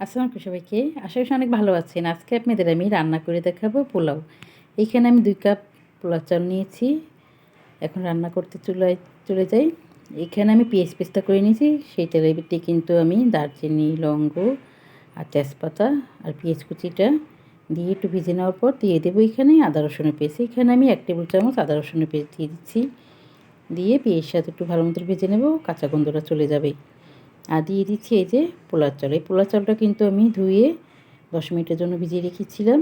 আসসালামু সবাইকে। আশা করছি অনেক ভালো আছেন। আজকে আপনাদের আমি রান্না করে দেখাবো পোলাও। এইখানে আমি দুই কাপ পোলাও চাল নিয়েছি। এখন রান্না করতে চুলায় চলে যাই। এখানে আমি পেঁয়াজ পেস্তা করে নিয়েছি। সেই তেলেতে কিন্তু আমি দারচিনি লঙ্গ আর তেজপাতা আর পেঁয়াজ কুচিটা দিয়ে একটু ভেজে নেওয়ার পর দিয়ে দেবো এখানে আদা রসুনের পেস্ট। এখানে আমি এক টেবিল চামচ আদা রসুনের পেস্ট দিয়ে দিচ্ছি। দিয়ে পেঁয়াজ সাথে একটু ভালো মতো ভেজে নেব। কাঁচা গন্ধটা চলে যাবে। আর দিয়ে দিচ্ছি এই যে পোলার চাল। এই পোলার চালটা কিন্তু আমি ধুয়ে দশ মিনিটের জন্য ভিজিয়ে রেখেছিলাম।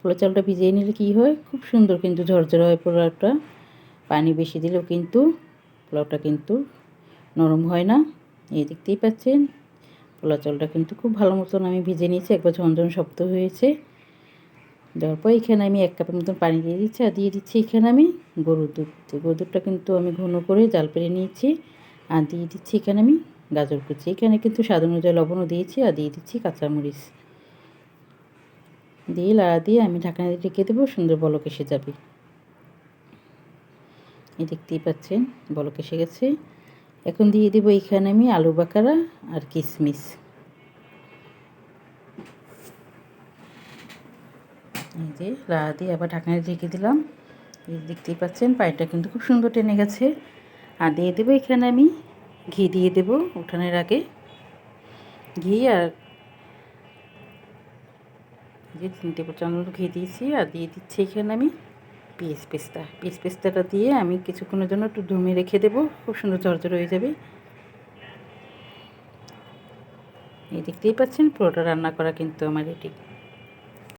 পোলার চালটা ভিজিয়ে নিলে কী হয়? খুব সুন্দর কিন্তু ঝরঝরে হয় পোলাওটা পানি বেশি দিলেও কিন্তু পোলাওটা কিন্তু নরম হয় না। এই দেখতেই পাচ্ছেন। পোলাও চালটা কিন্তু খুব ভালো মতন আমি ভিজে নিয়েছি, একবার ঝনঝন শক্ত হয়েছে। দেওয়ার পর এখানে আমি এক কাপের মতন পানি দিয়ে দিচ্ছি। আর দিয়ে দিচ্ছি এখানে আমি গরুর দুধ। গরুর দুধটা কিন্তু আমি ঘন করে জাল পেরে নিয়েছি। আর দিয়ে দিচ্ছি এখানে আমি গাজর কুচি। এখানে কিন্তু স্বাদ অনুযায়ী লবণও দিয়েছি আর দিয়ে দিচ্ছি কাঁচামরিচ। দিয়ে লাড়া দিয়ে আমি ঢাকনা দিয়ে রেখে দেবো, সুন্দর বলক এসে যাবে। এই দেখতেই পাচ্ছেন, বলক এসে গেছে। এখন দিয়ে দেবো এখানে আমি আলু বাকারা আর কিশমিশ এই যে লাড়া দিয়ে আবার ঢাকনা রেখে দিলাম। দেখতেই পাচ্ছেন পায়েটা কিন্তু খুব সুন্দর টেনে গেছে। আর দিয়ে দেবো এখানে আমি ঘি দিয়ে দেব উঠানের আগে। ঘি আর যে তিন টেবিল ঘি দিয়েছি আর দিয়ে দিচ্ছি এখানে আমি পেঁয়াজ পেস্তা। পেঁয়াজ পেস্তাটা দিয়ে আমি কিছুক্ষণের জন্য একটু ধুমে রেখে দেবো, খুব সুন্দর চরচর হয়ে যাবে। এই দেখতেই পাচ্ছেন, পুরোটা রান্না করা কিন্তু আমার এটি